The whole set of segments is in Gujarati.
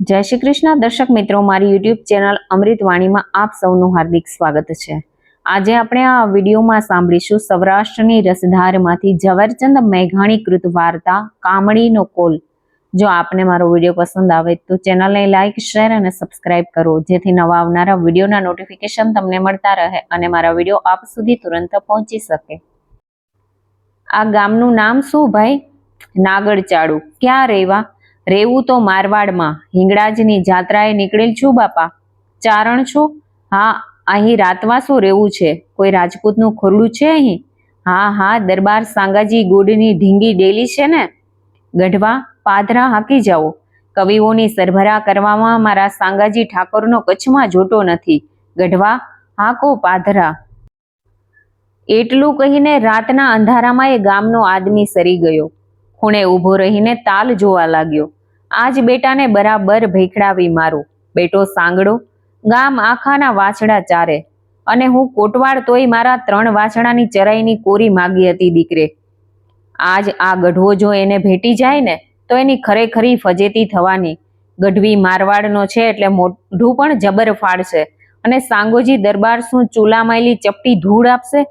જય શ્રી કૃષ્ણ. દર્શક મિત્રો, મારી યુટ્યુબ ચેનલ અમૃત વાણીમાં આપ સૌનું હાર્દિક સ્વાગત છે. આજે આપણે આ વિડીયોમાં સાંભળીશું સૌરાષ્ટ્રની રસધારમાંથી ઝવેરચંદ મેઘાણી કૃત વાર્તા કામણીનો કોલ જો આપને મારો વીડિયો પસંદ આવે તો ચેનલને લાઇક શેર અને સબસ્ક્રાઇબ કરો. જેથી નવા આવનારા વિડીયોના નોટિફિકેશન તમને મળતા રહે અને મારા વીડિયો આપ સુધી તુરંત પહોંચી શકે. આ ગામનું નામ શું ભાઈ? નાગડચાળુ ક્યાં રહેવા? રહેવું તો મારવાડમાં. હિંગળાજની જાત્રાએ નીકળેલ છું, બાપા. ચારણ છો? હા, અહીં રાતવાસો રહેવું છે. કોઈ રાજપૂતનું ખોરડું છે અહીં? હા હા, દરબાર સાંગાજી ગોડની ઢીંગી ડેલી છે ને? ગઢવા પાધરા હાકી જાઓ. કવિઓની સરભરા કરવામાં મારા સાંગાજી ઠાકોરનો કચ્છમાં જોટો નથી. ગઢવા, હાકો પાધરા એટલું કહીને રાતના અંધારામાં એ ગામનો આદમી સરી ગયો. ખૂણે ઊભો રહીને તાલ જોવા લાગ્યો. આજ બેટાને બરાબર ભેખડાવી મારું. બેટો સાંગડો, ગામ આખાના વાછડા ચારે. અને હું કોટવાડ તોય મારા ત્રણ વાછડાની ચરાઈની કોરી માગી હતી દીકરે. આજ આ ગઢવો જો એને ભેટી જાય ને, તો એની ખરેખરી ફજેતી થવાની. ગઢવી મારવાડનો છે એટલે મોઢું પણ જબર ફાડશે. અને સાંગોજી દરબાર શું ચૂલામાયેલી ચપટી ધૂળ આપશે?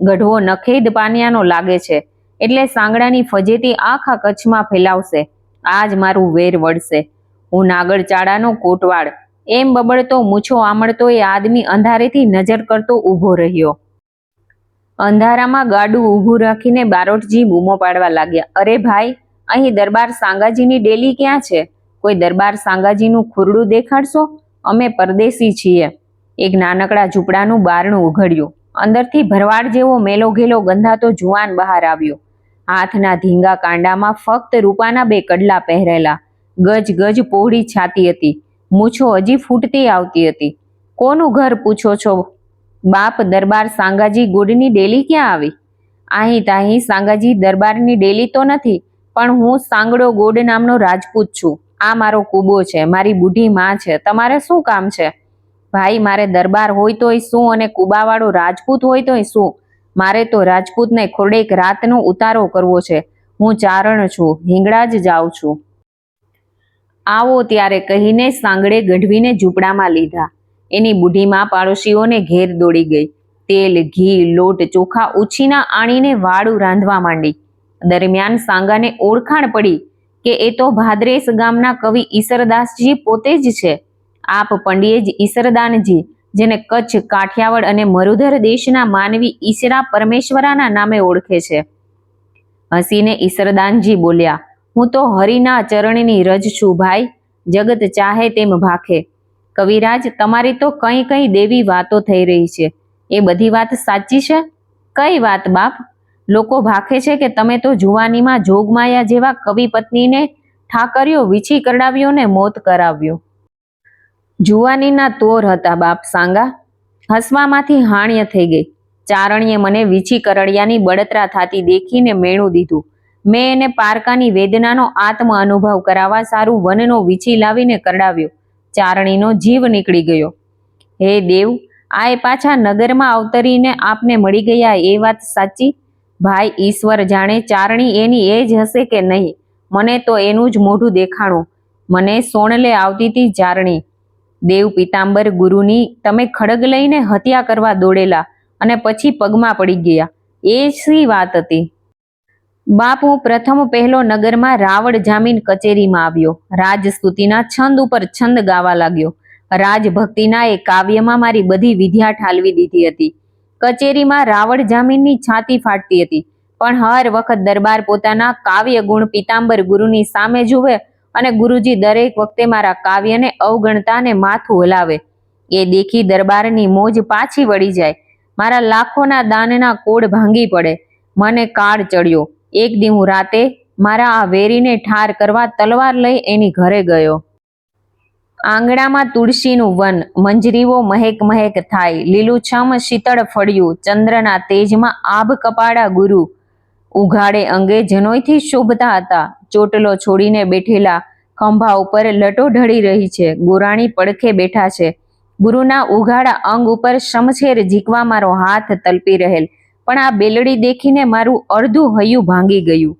ગઢવો નખેદ પાનિયાનો લાગે છે. એટલે સાંગડાની ફજેતી આખા કચ્છમાં ફેલાવશે. આજ મારું વેર વળશે. હું નાગરચાળાનો કોટવાડ એમ બબડતો મૂછો આમળતો એ આદમી અંધારેથી નજર કરતો ઊભો રહ્યો. અંધારામાં ગાડું ઊભું રાખીને બારોટજી બૂમો પાડવા લાગ્યા. અરે ભાઈ, અહીં દરબાર સાંગાજીની ડેલી ક્યાં છે? કોઈ દરબાર સાંગાજીનું ખુરડું દેખાડશો? અમે પરદેશી છીએ. એક નાનકડા ઝૂંપડાનું બારણું ઉઘડ્યું. અંદરથી ભરવાડ જેવો મેલો ઘેલો ગંધાતો જુવાન બહાર આવ્યો. હાથના ધીંગા કાંડામાં ફક્ત રૂપાના બે કડલા પહેરેલા. ગજ ગજ પહોળી છાતી હતી. મૂછો હજી ફૂટતી આવતી હતી. કોનું ઘર પૂછો છો? બાપ દરબાર સાંગાજી ગુડની ડેલી ક્યાં આવી? અહીં તાહીં સાંગાજી દરબારની ડેલી તો નથી, પણ હું સાંગડો ગોડ નામનો રાજપૂત છું. આ મારો કૂબો છે, મારી બુઢી માં છે. તમારે શું કામ છે? ભાઈ, મારે દરબાર હોય તોય શું અને કુબાવાળો રાજપૂત હોય તોય શું? મારે તો રાજપૂતને ખોડેક રાતનો ઉતારો કરવો છે. હું ચારણ છું, હિંગળા જ જાઉં છું. આવો ત્યારે કહીને સાંગડે ગઢવીને ઝૂંપડામાં લીધા. એની બુઢીમાં પાડોશીઓને ઘેર દોડી ગઈ. તેલ, ઘી, લોટ, ચોખા ઉછીના આણીને વાળું રાંધવા માંડી. દરમિયાન સાંગાને ઓળખાણ પડી કે એ તો ભાદરેસ ગામના કવિ ઈસરદાસજી પોતે જ છે. આપ પંડિયે જ ઈસરદાનજી જેને કચ્છ, કાઠિયાવાડ અને મરુધર દેશના માનવી ઈશરા પરમેશ્વરાના નામે ઓળખે છે. હસીને ઈશરદાનજી બોલ્યા, હું તો હરિના ચરણની રજ છું ભાઈ, જગત ચાહે તેમ ભાખે. કવિરાજ, તમારી તો કઈ કઈ દેવી વાતો થઈ રહી છે. એ બધી વાત સાચી છે? કઈ વાત, બાપ? લોકો ભાખે છે કે તમે તો જુવાનીમાં જોગમાયા જેવા કવિ પત્નીને ઠાકર્યો વીછી કરડાવ્યો ને મોત કરાવ્યો. જુવાનીના તોર હતા, બાપ સાંગા. હસવામાંથી હાણ્ય થઈ ગઈ. ચારણીએ મને વીછી કરડિયાની બળતરા થાતી દેખીને મેણું દીધું. મેં એને પારકાની વેદનાનો આત્મ અનુભવ કરાવવા સારું વનનો વીછી લાવીને કરડાવ્યો. ચારણીનો જીવ નીકળી ગયો. હે દેવ, આ એ પાછા નગરમાં અવતરીને આપને મળી ગયા એ વાત સાચી? ભાઈ, ઈશ્વર જાણે ચારણી એની એ જ હશે કે નહીં? મને તો એનું જ મોઢું દેખાણું. મને સોણલે આવતી હતી ચારણી. દેવ પિતાંબર ગુરુની તમે ખડગ લઈને હત્યા કરવા દોડેલા અને પછી પગમાં પડી ગયા. એ શી વાત હતી? બાપ, હું પ્રથમ પહેલો નગરમાં રાવળ જામીન કચેરીમાં આવ્યો. રાજસ્તુતિના છંદ ઉપર છંદ ગાવા લાગ્યો. રાજભક્તિના એ કાવ્યમાં મારી બધી વિદ્યા ઠાલવી દીધી હતી. કચેરીમાં રાવળ જામીનની છાતી ફાટતી હતી. પણ હર વખત દરબાર પોતાના કાવ્ય ગુણ પિતાંબર ગુરુની સામે જુએ અને ગુરુજી દરેક વખતે મારા કાવ્યને અવગણતા ને માથું હલાવે. એ દેખી દરબારની મોજ પાછી વળી જાય. મારા લાખોના દાનના કોડ ભાંગી પડે. મને કાળ ચડ્યો. એક દી હું રાતે મારા આ વેરીને ઠાર કરવા તલવાર લઈ એની ઘરે ગયો. આંગણામાં તુલસીનું વન, મંજરીઓ મહેક મહેક થાય. લીલુંછમ શીતળ ફળ્યું, ચંદ્રના તેજમાં આભ કપાડા ગુરુ. ઉઘાડે અંગે જનોયથી શોભતા હતા. ચોટલો છોડીને બેઠેલા ખંભા ઉપર લટો ઢળી રહી છે. ગોરાણી પડખે બેઠા છે. ગુરુના ઉઘાડા અંગ ઉપર શમછેર ઝીકવા મારો હાથ તલપી રહેલ. પણ આ બેલડી દેખીને મારું અડધું હૈયું ભાંગી ગયું.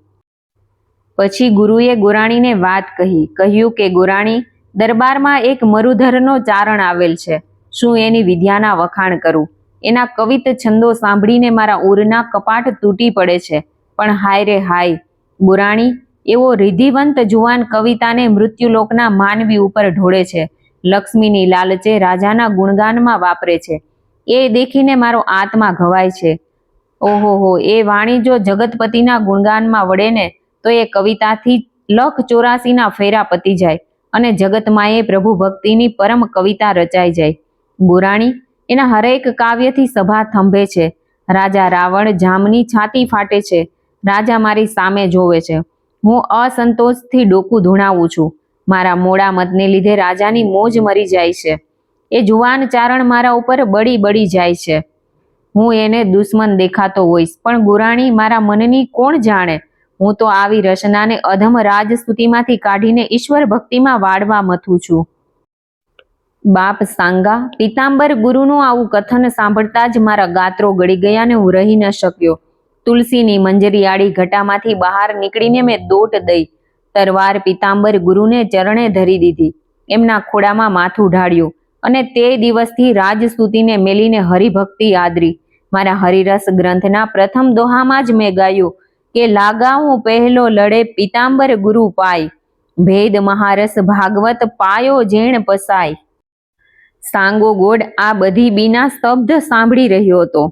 પછી ગુરુએ ગોરાણીને વાત કહી. કહ્યું કે, ગોરાણી, દરબારમાં એક મરુધરનો ચારણ આવેલ છે. શું એની વિદ્યાના વખાણ કરું? એના કવિત છંદો સાંભળીને મારા ઉરના કપાટ તૂટી પડે છે. પણ હાય રે હાય બુરાણી એવો રિધિવંત જુવાન કવિતાને મૃત્યુલોકના માનવી ઉપર ઢોળે છે. લક્ષ્મીની લાલચે રાજાના ગુણગાનમાં વાપરે છે. એ દેખીને મારો આત્મા ઘવાય છે. ઓહોહો એ વાણી જો જગતપતિના ગુણગાનમાં વળે ને, તો એ કવિતાથી લખ ચોરાસીના ફેરા પતી જાય અને જગતમાં એ પ્રભુ ભક્તિની પરમ કવિતા રચાઈ જાય. બુરાણી એના હરેક કાવ્યથી સભા થંભે છે. રાજા રાવણ જામની છાતી ફાટે છે. રાજા મારી સામે જોવે છે. હું અસંતોષથી ડોકું ધૂણાવું છું. મારા મોડા મતને લીધે રાજાની મોજ મરી જાય છે. એ જુવાન ચારણ મારા ઉપર બળી બળી જાય છે. હું એને દુશ્મન દેખાતો હોઈશ, પણ ગુરાણી મારા મનની કોણ જાણે? હું તો આવી રચનાને અધમ રાજસ્તુતિમાંથી કાઢીને ઈશ્વર ભક્તિમાં વાળવા મથું છું. બાપ સાંગા, પિતાંબર ગુરુનું આવું કથન સાંભળતા જ મારા ગાત્રો ગળી ગયા ને હું રહી ન શક્યો. તુલસીની મંજરિયાળી ઘટામાંથી બહાર નીકળીને મેં દોટ દઈ. તરવાર પિતાંબર ગુરુને ચરણે ધરી દીધી. એમના ખોડામાં માથું ઢાળ્યું અને તે દિવસથી રાજસ્તુતિને મેલીને હરિભક્તિ આદરી. મારા હરિરસ ગ્રંથના પ્રથમ દોહામાં જ મેં ગાયું કે લાગાવું પહેલો લડે પિતાંબર ગુરુ પાય. ભેદ મહારસ ભાગવત પાયો જેણ પસાય. સાંગો ગોડ આ બધી બીના સ્તબ્ધ સાંભળી રહ્યો હતો.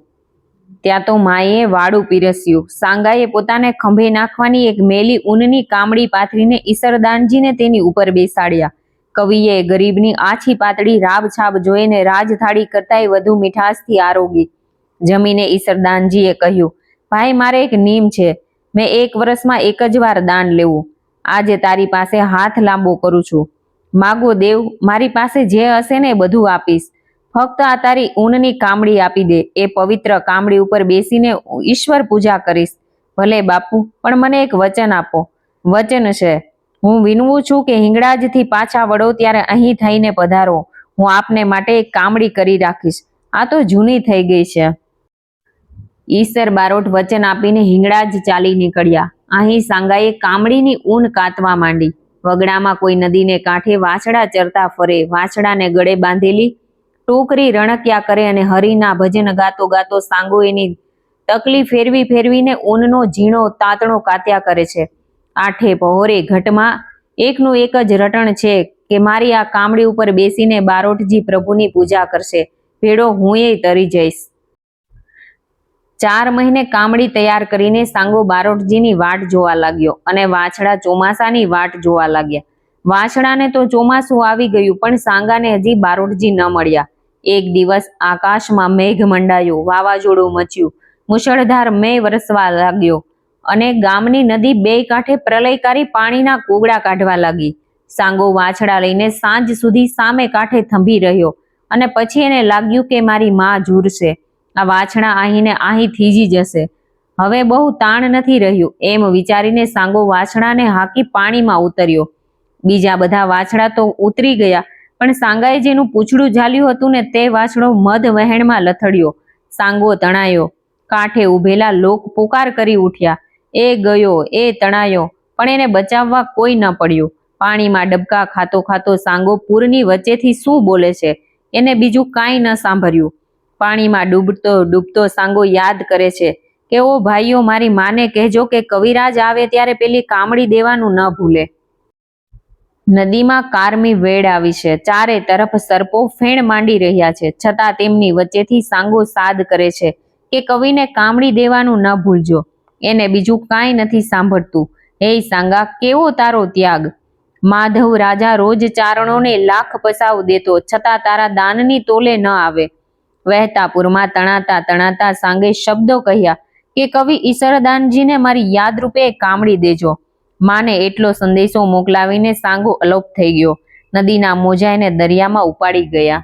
ત્યાં તો માએ વાડું પીરસ્યું. સાંગાએ પોતાને ખંભે નાખવાની એક મેલી ઊનની કામડી પાથરીને ઈસરદાનજીને તેની ઉપર બેસાડ્યા. કવિએ ગરીબની આછી પાતળી રાબછાબ જોઈને રાજથાળી કરતાંય વધુ મીઠાશથી આરોગી. જમીને ઈસરદાનજીએ કહ્યું, ભાઈ, મારે એક નિયમ છે. મેં એક વર્ષમાં એક જ વાર દાન લેવું. આજે તારી પાસે હાથ લાંબો કરું છું. માગો દેવ, મારી પાસે જે હશે ને બધું આપીશ. ફક્ત આ તારી ઊનની કામડી આપી દે. એ પવિત્ર કામડી ઉપર બેસીને ઈશ્વર પૂજા કરીશ. ભલે બાપુ, પણ મને એક વચન આપો. વચન છે, હું વિનવું છું કે હિંગળાજથી પાછા વળો ત્યારે અહીં થઈને પધારો. હું આપને માટે એક કામડી કરી રાખીશ. આ તો જૂની થઈ ગઈ છે. ઈશ્વર બારોટ વચન આપીને હિંગળાજ ચાલી નીકળ્યા. અહીં સાંગાએ કામડીની ઊન કાતવા માંડી. વગડામાં કોઈ નદીને કાંઠે વાછડા ચરતા ફરે. વાછડાને ગળે બાંધેલી ટોકરી રણક્યા કરે અને હરિના ભજન ગાતો ગાતો સાંગો એની તકલી ફેરવી ફેરવીને ઊનનો ઝીણો તાતણો કાત્યા કરે છે. આઠે પહોરે ઘટમાં એકનું એક જ રટણ છે કે મારી આ કામડી ઉપર બેસીને બારોટજી પ્રભુની પૂજા કરશે. ભેડો હું એ તરી જઈશ. ચાર મહિને કામડી તૈયાર કરીને સાંગો બારોટજીની વાટ જોવા લાગ્યો અને વાછડા ચોમાસાની વાટ જોવા લાગ્યા. વાછડાને તો ચોમાસું આવી ગયું પણ સાંગાને હજી બારોટજી ન મળ્યા. એક દિવસ આકાશમાં મેઘ મંડાયો વાવાઝોડું મચ્યું. મુશળધાર મેં વરસવા લાગ્યો અને ગામની નદી બે કાંઠે પ્રલયકારી પાણીના કોગળા કાઢવા લાગી. સાંગો વાછડા લઈને સાંજ સુધી સામે કાંઠે થંભી રહ્યો અને પછી એને લાગ્યું કે મારી માં ઝૂરશે આ વાછડા અહીંને અહીં થીજી જશે. હવે બહુ તાણ નથી રહ્યું એમ વિચારીને સાંગો વાછડાને હાકી પાણીમાં ઉતર્યો. બીજા બધા વાછડા તો ઉતરી ગયા પણ સાંગાએ જેનું પૂંછડું ઝાલ્યું હતું ને તે વાછડો મધ વહેણમાં લથડ્યો. સાંગો તણાયો. કાંઠે ઉભેલા લોક પુકાર કરી ઉઠ્યા. એ ગયો, એ તણાયો, પણ એને બચાવવા કોઈ ન પડ્યું. પાણીમાં ડબકા ખાતો ખાતો સાંગો પૂરની વચ્ચેથી શું બોલે છે? એને બીજું કાંઈ ન સાંભળ્યું. પાણીમાં ડૂબતો ડૂબતો સાંગો યાદ કરે છે કે, ઓ ભાઈઓ, મારી માને કહેજો કે કવિરાજ આવે ત્યારે પેલી કામડી દેવાનું ન ભૂલે. નદીમાં કારમી વેડ આવી છે. ચારે તરફ સર્પો ફેણ માંડી રહ્યા છે. છતાં તેમની વચ્ચેથી સાંગો સાદ કરે છે કે કવિને કામડી દેવાનું ન ભૂલજો. એને બીજું કાંઈ નથી સાંભળતું. હે સાંગા, કેવો તારો ત્યાગ? માધવ રાજા રોજ ચારણોને લાખ પસાવ દેતો. છતાં તારા દાનની તોલે ન આવે. વહેતાપુરમાં તણાતા તણાતા સાંગે શબ્દો કહ્યા કે, કવિ ઈશ્વરદાનજીને મારી યાદ રૂપે કામડી દેજો. માને એટલો સંદેશો મોકલાવીને સાંગો અલોપ થઈ ગયો. નદીના મોજાઈને દરિયામાં ઉપાડી ગયા.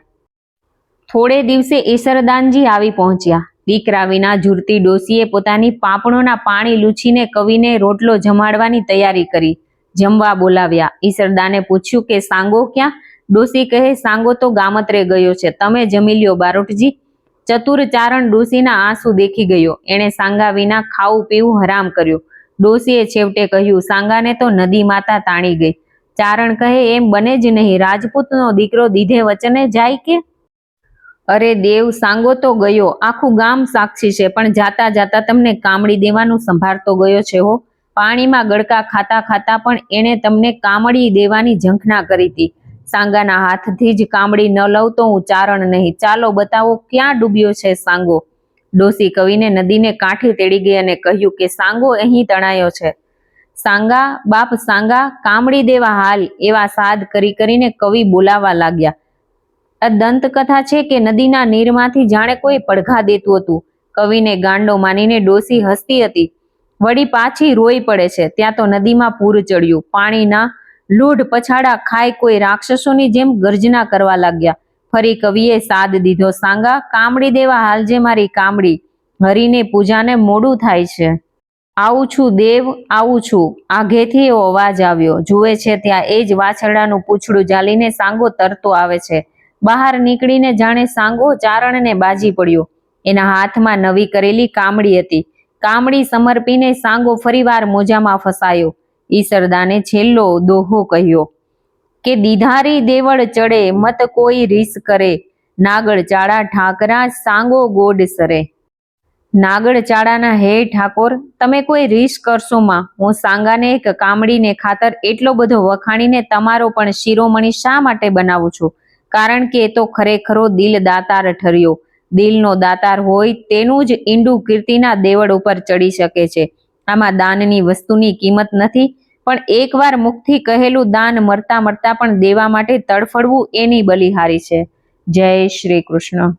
થોડે દિવસે ઈશરદાનજી આવી પહોંચ્યા. દીકરા વિના ઝૂરતી ડોસીએ પોતાની પાપણોના પાણી લૂછીને કવિને રોટલો જમાડવાની તૈયારી કરી. જમવા બોલાવ્યા. ઈશરદાને પૂછ્યું કે, સાંગો ક્યાં? ડોસી કહે, સાંગો તો ગામત્રે ગયો છે. તમે જમી લ્યો, બારોટજી. ચતુર ચારણ ડોસીના આંસુ દેખી ગયો. એણે સાંગા વિના ખાવું પીવું હરામ કર્યું. ડોસીએ છેવટે કહ્યું, સાંગાને તો નદી માતા તાણી ગઈ. ચારણ કહે, એમ બને જ નહીં, રાજપૂતનો દીકરો દીધે વચને જાય કે? અરે દેવ, સાંગો તો ગયો, આખું ગામ સાક્ષી છે, પણ જાતા જાતા તમને કામડી દેવાનું સંભાળતો ગયો છે હો. પાણીમાં ગડકા ખાતા ખાતા પણ એણે તમને કામડી દેવાની ઝંખના કરી હતી સાંગાના હાથથી જ કામડી ન લઉં તો હું ચારણ નહીં. ચાલો બતાવો, ક્યાં ડૂબ્યો છે સાંગો? ડોસી કવિને નદીને કાંઠે તેડી ગઈ અને કહ્યું કે, સાંગો અહીં તણાયો છે. સાંગા, બાપ સાંગા, કામડી દેવા હાલ એવા સાદ કરી કરીને કવિ બોલાવા લાગ્યા. આ દંતકથા છે કે નદીના નીરમાંથી જાણે કોઈ પડઘા દેતું હતું. કવિને ગાંડો માનીને ડોસી હસતી હતી. વળી પાછી રોઈ પડે છે. ત્યાં તો નદીમાં પૂર ચડ્યું. પાણીના લૂઢ પછાડા ખાઈ કોઈ રાક્ષસોની જેમ ગર્જના કરવા લાગ્યા. ફરી કવિએ સાદ દીધો, સાંગા, કામડી દેવા હાલ જે મારી કામડી. હરીને પૂજાને મોડું થાય છે. આવું છું, દેવ, આવું છું. આઘેથી એવો અવાજ આવ્યો. જુએ છે ત્યાં એ જ વાછરડાનું પૂંછડું જાલીને સાંગો તરતો આવે છે. બહાર નીકળીને જાણે સાંગો ચારણને બાજી પડ્યો. એના હાથમાં નવી કરેલી કામડી હતી. કામડી સમર્પીને સાંગો ફરીવાર મોજામાં ફસાયો. ઈસરદાને છેલ્લો દોહો કહ્યો કે દીધારી દેવળ ચડે, મત કોઈ રીસ કરે. નાગળ ચાળા ઠાકરા સાંગો ગોડ સરે. નાગળ ચાળાના, હે ઠાકોર, તમે કોઈ રીસ કરશો માં? હું સાંગાને એક કામડીને ખાતર એટલો બધો વખાણીને તમારો પણ શિરોમણી શા માટે બનાવું છું? કારણ કે એ તો ખરેખરો દિલ દાતાર ઠર્યો. દિલનો દાતાર હોય તેનું જ ઈંડું કીર્તિના દેવળ ઉપર ચડી શકે છે. આમાં દાનની વસ્તુની કિંમત નથી પણ એકવાર મુખથી કહેલું દાન મરતા મરતા પણ દેવા માટે તડફડવું એની બલિહારી છે. જય શ્રી કૃષ્ણ.